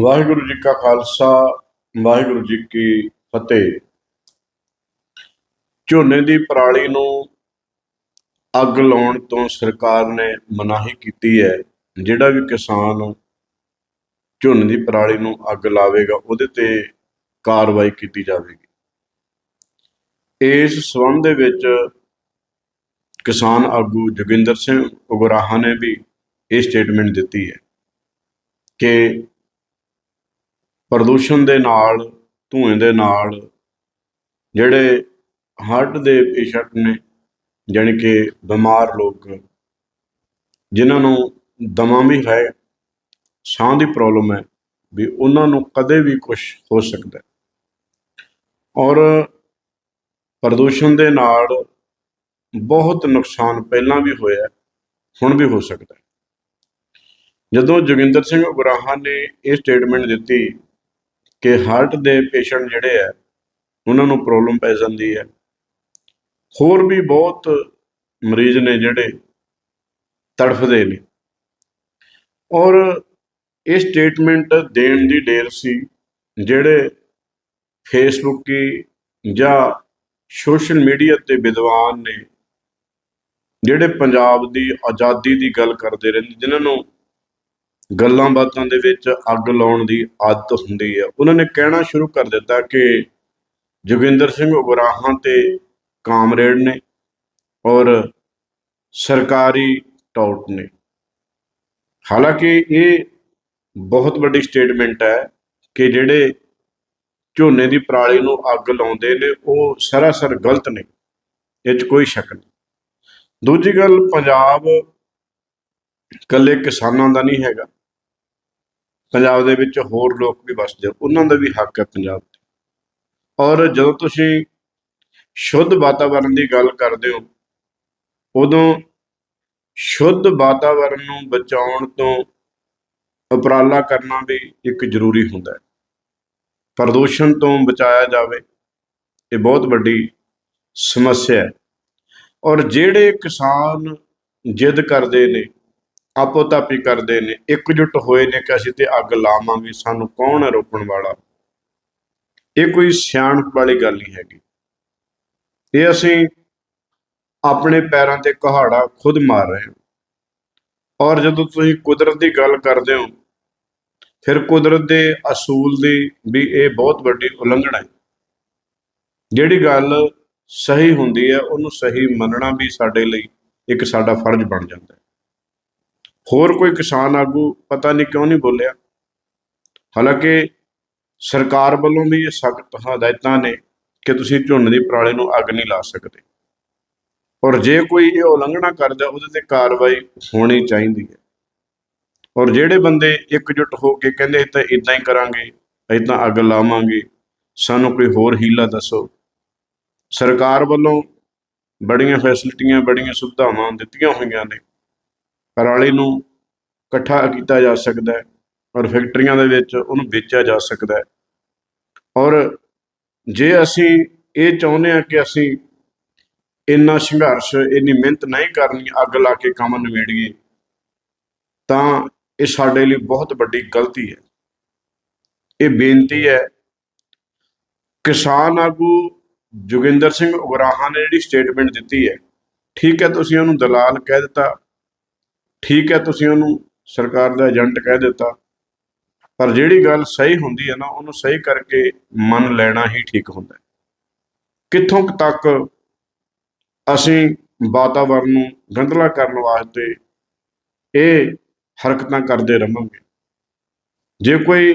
ਵਾਹਿਗੁਰੂ ਜੀ ਕਾ ਖਾਲਸਾ, ਵਾਹਿਗੁਰੂ ਜੀ ਕੀ ਫਤਿਹ। ਝੋਨੇ ਦੀ ਪਰਾਲੀ ਨੂੰ ਅੱਗ ਲਾਉਣ ਤੋਂ ਸਰਕਾਰ ਨੇ ਮਨਾਹੀ ਕੀਤੀ ਹੈ। ਜਿਹੜਾ ਵੀ ਕਿਸਾਨ ਝੋਨੇ ਦੀ ਪਰਾਲੀ ਨੂੰ ਅੱਗ ਲਾਵੇਗਾ, ਉਹਦੇ ਤੇ ਕਾਰਵਾਈ ਕੀਤੀ ਜਾਵੇਗੀ। ਇਸ ਸੰਬੰਧ ਦੇ ਵਿੱਚ ਕਿਸਾਨ ਆਗੂ ਜੋਗਿੰਦਰ ਸਿੰਘ ਉਗਰਾਹਾ ਨੇ ਵੀ ਇਹ ਸਟੇਟਮੈਂਟ ਦਿੱਤੀ ਹੈ ਕਿ ਪ੍ਰਦੂਸ਼ਣ ਦੇ ਨਾਲ, ਧੂਏ ਦੇ ਨਾਲ, ਜਿਹੜੇ ਹਾਰਟ ਦੇ ਪੇਸ਼ੈਂਟ ਨੇ, ਜਾਣੀ ਕਿ ਬਿਮਾਰ ਲੋਕ, ਜਿਨ੍ਹਾਂ ਨੂੰ ਦਮਾ ਵੀ ਹੈ ਸਾਹ ਦੀ ਪ੍ਰੋਬਲਮ ਹੈ, ਵੀ ਉਹਨਾਂ ਨੂੰ ਕਦੇ ਵੀ ਕੁਝ ਹੋ ਸਕਦਾ ਹੈ। ਔਰ ਪ੍ਰਦੂਸ਼ਣ ਦੇ ਨਾਲ ਬਹੁਤ ਨੁਕਸਾਨ ਪਹਿਲਾਂ ਵੀ ਹੋਇਆ, ਹੁਣ ਵੀ ਹੋ ਸਕਦਾ ਜਦੋਂ ਜੋਗਿੰਦਰ ਸਿੰਘ ਉਗਰਾਹਾਂ ਨੇ ਇਹ ਸਟੇਟਮੈਂਟ ਦਿੱਤੀ ਕਿ ਹਾਰਟ ਦੇ ਪੇਸ਼ੈਂਟ ਜਿਹੜੇ ਆ, ਉਹਨਾਂ ਨੂੰ ਪ੍ਰੋਬਲਮ ਪੈ ਜਾਂਦੀ ਹੈ ਹੋਰ ਵੀ ਬਹੁਤ ਮਰੀਜ਼ ਨੇ ਜਿਹੜੇ ਤੜਫਦੇ ਨੇ। ਔਰ ਇਹ ਸਟੇਟਮੈਂਟ ਦੇਣ ਦੀ ਡੇਰ ਸੀ ਜਿਹੜੇ ਫੇਸਬੁੱਕੀ ਜਾਂ ਸੋਸ਼ਲ ਮੀਡੀਆ ਤੇ ਵਿਦਵਾਨ ਨੇ, ਜਿਹੜੇ ਪੰਜਾਬ ਦੀ ਆਜ਼ਾਦੀ ਦੀ ਗੱਲ ਕਰਦੇ ਰਹਿੰਦੇ, ਜਿਨ੍ਹਾਂ ਨੂੰ ਗੱਲਾਂ ਬਾਤਾਂ ਦੇ ਵਿੱਚ ਅੱਗ ਲਾਉਣ ਦੀ ਆਦਤ ਹੁੰਦੀ ਹੈ। ਉਹਨਾਂ ਨੇ ਕਹਿਣਾ ਸ਼ੁਰੂ ਕਰ ਦਿੱਤਾ ਕਿ ਜੋਗਿੰਦਰ ਸਿੰਘ ਉਗਰਾਹਾਂ ਤੇ ਕਾਮਰੇਡ ਨੇ ਔਰ ਸਰਕਾਰੀ ਟੌਟ ਨੇ। ਹਾਲਾਂਕਿ ਇਹ ਬਹੁਤ ਵੱਡੀ ਸਟੇਟਮੈਂਟ ਹੈ ਕਿ ਜਿਹੜੇ ਝੋਨੇ ਦੀ ਪਰਾਲੀ ਨੂੰ ਅੱਗ ਲਾਉਂਦੇ ਨੇ, ਉਹ ਸਰਾਸਰ ਗਲਤ ਨੇ। ਇਹ 'ਚ ਕੋਈ ਸ਼ੱਕ ਨਹੀਂ। ਦੂਜੀ ਗੱਲ, ਪੰਜਾਬ ਇਕੱਲੇ ਕਿਸਾਨਾਂ ਦਾ ਨਹੀਂ ਹੈਗਾ। ਪੰਜਾਬ ਦੇ ਵਿੱਚ ਹੋਰ ਲੋਕ ਵੀ ਵਸਦੇ ਉਹਨਾਂ ਦਾ ਵੀ ਹੱਕ ਹੈ ਪੰਜਾਬ ਤੇ। ਔਰ ਜਦੋਂ ਤੁਸੀਂ ਸ਼ੁੱਧ ਵਾਤਾਵਰਣ ਦੀ ਗੱਲ ਕਰਦੇ ਹੋ, ਉਦੋਂ ਸ਼ੁੱਧ ਵਾਤਾਵਰਣ ਨੂੰ ਬਚਾਉਣ ਤੋਂ ਉਪਰਾਲਾ ਕਰਨਾ ਵੀ ਇੱਕ ਜ਼ਰੂਰੀ ਹੁੰਦਾ ਹੈ। ਪ੍ਰਦੂਸ਼ਣ ਤੋਂ ਬਚਾਇਆ ਜਾਵੇ, ਇਹ ਬਹੁਤ ਵੱਡੀ ਸਮੱਸਿਆ ਹੈ। ਔਰ ਜਿਹੜੇ ਕਿਸਾਨ ਜਿੱਦ ਕਰਦੇ ਨੇ ਆਪੋ ਤਾਪੀ ਕਰਦੇ ਨੇ, ਇਕਜੁੱਟ ਹੋਏ ਨੇ ਕਿ ਅਸੀਂ ਤੇ ਅੱਗ ਲਾਵਾਂਗੇ, ਸਾਨੂੰ ਕੌਣ ਹੈ ਰੋਕਣ ਵਾਲਾ? ਇਹ ਕੋਈ ਸਿਆਣਪ ਵਾਲੀ ਗੱਲ ਨਹੀਂ ਹੈਗੀ। ਇਹ ਅਸੀਂ ਆਪਣੇ ਪੈਰਾਂ ਤੇ ਕਹਾੜਾ ਖੁਦ ਮਾਰ ਰਹੇ ਹਾਂ। ਔਰ ਜਦੋਂ ਤੁਸੀਂ ਕੁਦਰਤ ਦੀ ਗੱਲ ਕਰਦੇ ਹੋ, ਫਿਰ ਕੁਦਰਤ ਦੇ ਅਸੂਲ ਦੀ ਵੀ ਇਹ ਬਹੁਤ ਵੱਡੀ ਉਲੰਘਣਾ ਹੈ। ਜਿਹੜੀ ਗੱਲ ਸਹੀ ਹੁੰਦੀ ਹੈ, ਉਹਨੂੰ ਸਹੀ ਮੰਨਣਾ ਵੀ ਸਾਡੇ ਲਈ ਇੱਕ ਸਾਡਾ ਫਰਜ਼ ਬਣ ਜਾਂਦਾ ਹੈ। ਹੋਰ ਕੋਈ ਕਿਸਾਨ ਆਗੂ ਪਤਾ ਨਹੀਂ ਕਿਉਂ ਨਹੀਂ ਬੋਲਿਆ। ਹਾਲਾਂਕਿ ਸਰਕਾਰ ਵੱਲੋਂ ਵੀ ਇਹ ਸਖਤ ਹਦਾਇਤਾਂ ਨੇ ਕਿ ਤੁਸੀਂ ਝੋਨੇ ਦੀ ਪਰਾਲੀ ਨੂੰ ਅੱਗ ਨਹੀਂ ਲਾ ਸਕਦੇ। ਔਰ ਜੇ ਕੋਈ ਇਹ ਉਲੰਘਣਾ ਕਰਦਾ, ਉਹਦੇ ਤੇ ਕਾਰਵਾਈ ਹੋਣੀ ਚਾਹੀਦੀ ਹੈ। ਔਰ ਜਿਹੜੇ ਬੰਦੇ ਇਕਜੁੱਟ ਹੋ ਕੇ ਕਹਿੰਦੇ, ਇਹ ਤਾਂ ਇਦਾਂ ਹੀ ਕਰਾਂਗੇ ਇਦਾਂ ਅੱਗ ਲਾਵਾਂਗੇ, ਸਾਨੂੰ ਕੋਈ ਹੋਰ ਹੀਲਾ ਦੱਸੋ। ਸਰਕਾਰ ਵੱਲੋਂ ਬੜੀਆਂ ਫੈਸਿਲਿਟੀਆਂ, ਬੜੀਆਂ ਸੁਵਿਧਾਵਾਂ ਦਿੱਤੀਆਂ ਹੋਈਆਂ ਨੇ। ਪਰਾਲੀ ਨੂੰ ਇਕੱਠਾ ਕੀਤਾ ਜਾ ਸਕਦਾ ਹੈ ਔਰ ਫੈਕਟਰੀਆਂ ਦੇ ਵਿੱਚ ਉਹਨੂੰ ਵੇਚਿਆ ਜਾ ਸਕਦਾ ਹੈ। ਔਰ ਜੇ ਅਸੀਂ ਇਹ ਚਾਹੁੰਦੇ ਹਾਂ ਕਿ ਅਸੀਂ ਇੰਨਾ ਸੰਘਰਸ਼, ਇੰਨੀ ਮਿਹਨਤ ਨਹੀਂ ਕਰਨੀ, ਅੱਗ ਲਾ ਕੇ ਕੰਮ ਨਿਬੇੜੀਏ, ਤਾਂ ਇਹ ਸਾਡੇ ਲਈ ਬਹੁਤ ਵੱਡੀ ਗਲਤੀ ਹੈ। ਇਹ ਬੇਨਤੀ ਹੈ, ਕਿਸਾਨ ਆਗੂ ਜੋਗਿੰਦਰ ਸਿੰਘ ਉਗਰਾਹਾਂ ਨੇ ਜਿਹੜੀ ਸਟੇਟਮੈਂਟ ਦਿੱਤੀ ਹੈ, ਠੀਕ ਹੈ, ਤੁਸੀਂ ਉਹਨੂੰ ਦਲਾਲ ਕਹਿ ਦਿੱਤਾ ਠੀਕ ਹੈ, ਤੁਸੀਂ ਉਹਨੂੰ ਸਰਕਾਰ ਦਾ ਏਜੰਟ ਕਹਿ ਦਿੱਤਾ। ਪਰ ਜਿਹੜੀ ਗੱਲ ਸਹੀ ਹੁੰਦੀ ਹੈ ਨਾ, ਉਹਨੂੰ ਸਹੀ ਕਰਕੇ ਮੰਨ ਲੈਣਾ ਹੀ ਠੀਕ ਹੁੰਦਾ ਹੈ। ਕਿੱਥੋਂ ਤੱਕ ਅਸੀਂ ਵਾਤਾਵਰਨ ਨੂੰ ਗੰਧਲਾ ਕਰਨ ਵਾਸਤੇ ਇਹ ਹਰਕਤਾਂ ਕਰਦੇ ਰਹਾਂਗੇ ਜੇ ਕੋਈ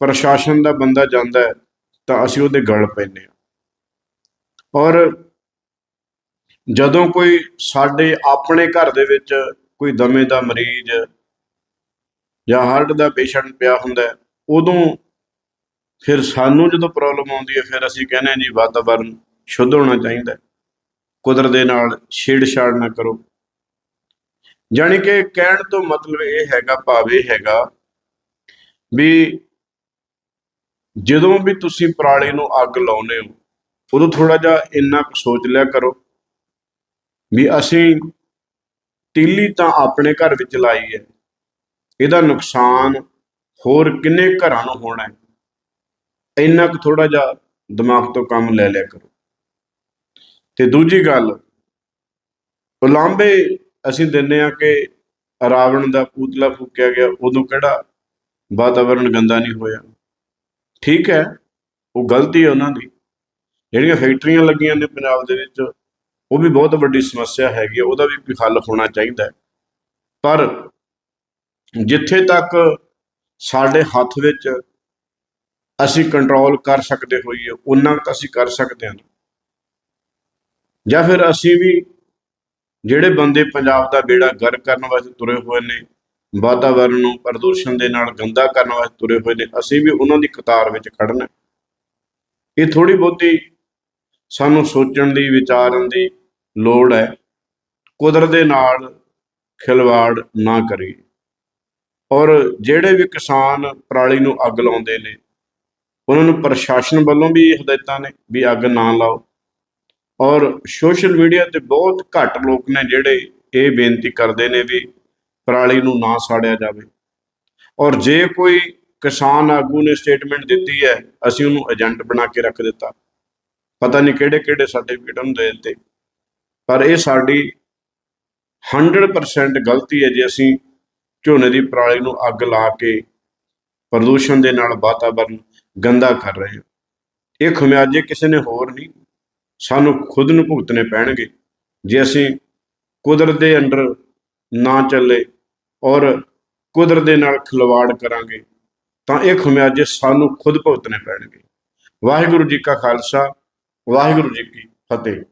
ਪ੍ਰਸ਼ਾਸਨ ਦਾ ਬੰਦਾ ਜਾਂਦਾ ਹੈ, ਤਾਂ ਅਸੀਂ ਉਹਦੇ ਗਲ ਪੈਂਦੇ ਹਾਂ। ਔਰ ਜਦੋਂ ਕੋਈ ਸਾਡੇ ਆਪਣੇ ਘਰ ਦੇ ਵਿੱਚ ਕੋਈ ਦਮੇ ਦਾ ਮਰੀਜ਼ ਜਾਂ ਹਾਰਟ ਦਾ ਪੇਸ਼ੈਂਟ ਪਿਆ ਹੁੰਦਾ ਉਦੋਂ ਫਿਰ ਸਾਨੂੰ ਜਦੋਂ ਪ੍ਰੋਬਲਮ ਆਉਂਦੀ ਹੈ, ਫਿਰ ਅਸੀਂ ਕਹਿੰਦੇ ਹਾਂ ਜੀ ਵਾਤਾਵਰਨ ਸ਼ੁੱਧ ਹੋਣਾ ਚਾਹੀਦਾ ਕੁਦਰਤ ਦੇ ਨਾਲ ਛੇੜਛਾੜ ਨਾ ਕਰੋ। ਜਾਣੀ ਕਿ ਕਹਿਣ ਤੋਂ ਮਤਲਬ ਇਹ ਹੈਗਾ, ਭਾਵ ਇਹ ਹੈਗਾ ਵੀ ਜਦੋਂ ਵੀ ਤੁਸੀਂ ਪਰਾਲੀ ਨੂੰ ਅੱਗ ਲਾਉਨੇ ਹੋ, ਉਦੋਂ ਥੋੜਾ ਜਿਹਾ ਇੰਨਾ ਕੁ ਸੋਚ ਲਿਆ ਕਰੋ ਵੀ ਅਸੀਂ ਤੀਲੀ ਤਾਂ ਆਪਣੇ ਘਰ ਵਿੱਚ ਲਾਈ ਹੈ। ਇਹਦਾ ਨੁਕਸਾਨ ਹੋਰ ਕਿੰਨੇ ਘਰਾਂ ਨੂੰ ਹੋਣਾ ਹੈ? ਇੰਨਾ ਕੁ ਥੋੜਾ ਜਿਹਾ ਦਿਮਾਗ ਤੋਂ ਕੰਮ ਲੈ ਲਿਆ ਕਰੋ। ਤੇ ਦੂਜੀ ਗੱਲ, ਉਲਾਂਭੇ ਅਸੀਂ ਦਿੰਨੇ ਆ ਕਿ ਰਾਵਣ ਦਾ ਪੂਤਲਾ ਫੂਕਿਆ ਗਿਆ, ਉਦੋਂ ਕਿਹੜਾ ਵਾਤਾਵਰਣ ਗੰਦਾ ਨਹੀਂ ਹੋਇਆ? ਠੀਕ ਹੈ, ਉਹ ਗਲਤੀ ਹੈ ਉਹਨਾਂ ਦੀ। ਜਿਹੜੀਆਂ ਫੈਕਟਰੀਆਂ ਲੱਗੀਆਂ ਨੇ ਪੰਜਾਬ ਦੇ ਵਿੱਚ ਉਹ ਵੀ ਬਹੁਤ ਵੱਡੀ ਸਮੱਸਿਆ ਹੈਗੀ ਹੈ ਉਹਦਾ ਵੀ ਕੋਈ ਹੱਲ ਹੋਣਾ ਚਾਹੀਦਾ ਹੈ। ਪਰ ਜਿੱਥੇ ਤੱਕ ਸਾਡੇ ਹੱਥ ਵਿੱਚ ਅਸੀਂ ਕੰਟਰੋਲ ਕਰ ਸਕਦੇ ਹੋਈਏ ਉਹਨਾਂ ਕੁ ਤਾਂ ਅਸੀਂ ਕਰ ਸਕਦੇ ਹਾਂ। ਜਾਂ ਫਿਰ ਅਸੀਂ ਵੀ ਜਿਹੜੇ ਬੰਦੇ ਪੰਜਾਬ ਦਾ ਬੇੜਾ ਗਰ ਕਰਨ ਵਾਸਤੇ ਤੁਰੇ ਹੋਏ ਨੇ ਵਾਤਾਵਰਣ ਨੂੰ ਪ੍ਰਦੂਸ਼ਣ ਦੇ ਨਾਲ ਗੰਦਾ ਕਰਨ ਵਾਸਤੇ ਤੁਰੇ ਹੋਏ ਨੇ, ਅਸੀਂ ਵੀ ਉਹਨਾਂ ਦੀ ਕਤਾਰ ਵਿੱਚ ਖੜਨਾ ਇਹ ਥੋੜੀ ਬਹੁਤੀ ਸਾਨੂੰ ਸੋਚਣ ਦੀ, ਵਿਚਾਰਨ ਦੀ ਲੋੜ ਹੈ। ਕੁਦਰਤ ਦੇ ਨਾਲ ਖਿਲਵਾੜ ਨਾ ਕਰੀਏ। ਔਰ ਜਿਹੜੇ ਵੀ ਕਿਸਾਨ ਪਰਾਲੀ ਨੂੰ ਅੱਗ ਲਾਉਂਦੇ ਨੇ, ਉਹਨਾਂ ਨੂੰ ਪ੍ਰਸ਼ਾਸਨ ਵੱਲੋਂ ਵੀ ਹਦਾਇਤਾਂ ਨੇ ਵੀ ਅੱਗ ਨਾ ਲਾਓ। ਔਰ ਸੋਸ਼ਲ ਮੀਡੀਆ ਤੇ ਬਹੁਤ ਘੱਟ ਲੋਕ ਨੇ ਜਿਹੜੇ ਇਹ ਬੇਨਤੀ ਕਰਦੇ ਨੇ ਵੀ ਪਰਾਲੀ ਨੂੰ ਨਾ ਸਾੜਿਆ ਜਾਵੇ। ਔਰ ਜੇ ਕੋਈ ਕਿਸਾਨ ਆਗੂ ਨੇ ਸਟੇਟਮੈਂਟ ਦਿੱਤੀ ਹੈ, ਅਸੀਂ ਉਹਨੂੰ ਏਜੰਟ ਬਣਾ ਕੇ ਰੱਖ ਦਿੱਤਾ। ਪਤਾ ਨਹੀਂ ਕਿਹੜੇ ਕਿਹੜੇ ਸਰਟੀਫਿਕੇਟ ਨੂੰ ਦੇ ਦਿੱਤੇ ਪਰ ਇਹ ਸਾਡੀ 100% ਗਲਤੀ ਹੈ ਜੇ ਅਸੀਂ ਝੋਨੇ ਦੀ ਪਰਾਲੀ ਨੂੰ ਅੱਗ ਲਾ ਕੇ ਪ੍ਰਦੂਸ਼ਣ ਦੇ ਨਾਲ ਵਾਤਾਵਰਨ ਗੰਦਾ ਕਰ ਰਹੇ ਹਾਂ। ਇਹ ਖਮਿਆਜੇ ਕਿਸੇ ਨੇ ਹੋਰ ਨਹੀਂ, ਸਾਨੂੰ ਖੁਦ ਨੂੰ ਭੁਗਤਣੇ ਪੈਣਗੇ। ਜੇ ਅਸੀਂ ਕੁਦਰਤ ਦੇ ਅੰਡਰ ਨਾ ਚੱਲੇ ਔਰ ਕੁਦਰਤ ਦੇ ਨਾਲ ਖਿਲਵਾੜ ਕਰਾਂਗੇ, ਤਾਂ ਇਹ ਖਮਿਆਜੇ ਸਾਨੂੰ ਖੁਦ ਭੁਗਤਣੇ ਪੈਣਗੇ। ਵਾਹਿਗੁਰੂ ਜੀ ਕਾ ਖਾਲਸਾ ਵਾਹਿਗੁਰੂ ਜੀ ਕੀ ਫਤਿਹ।